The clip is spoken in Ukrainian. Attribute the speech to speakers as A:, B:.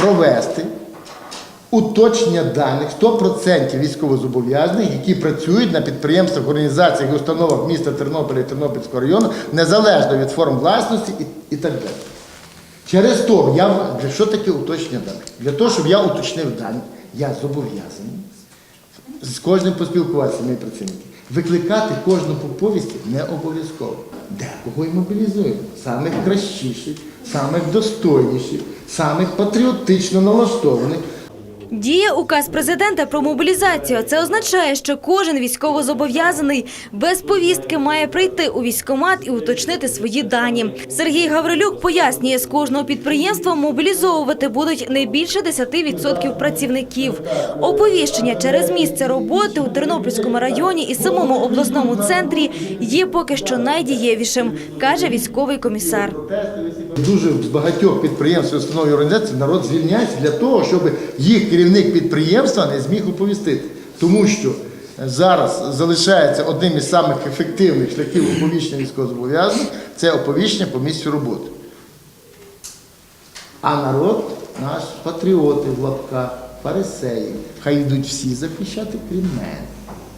A: провести уточнення даних 100% військовозобов'язаних, які працюють на підприємствах, організаціях і установах міста Тернополя і Тернопільського району, незалежно від форм власності і, і так далі. Через то я для що таке уточнення даних? Для того, щоб я уточнив дані, я зобов'язаний з кожним поспілкуватися, мої працівники. Викликати кожну по не обов'язково. Декого і мобілізуємо. Самих кращіших, самих достойніших, самих патріотично налаштованих.
B: Діє указ президента про мобілізацію. Це означає, що кожен військовозобов'язаний без повістки має прийти у військкомат і уточнити свої дані. Сергій Гаврилюк пояснює, з кожного підприємства мобілізовувати будуть не більше 10% працівників. Оповіщення через місце роботи у Тернопільському районі і самому обласному центрі є поки що найдієвішим, каже військовий комісар.
A: Дуже з багатьох підприємств, установ і організацій народ звільняється для того, щоб їх керівник підприємства не зміг оповістити. Тому що зараз залишається одним із самих ефективних шляхів оповіщення військовозобов'язаних це оповіщення по місцю роботи. А народ наш патріоти в лапках, фарисеї. Хай йдуть всі захищати, крім мене.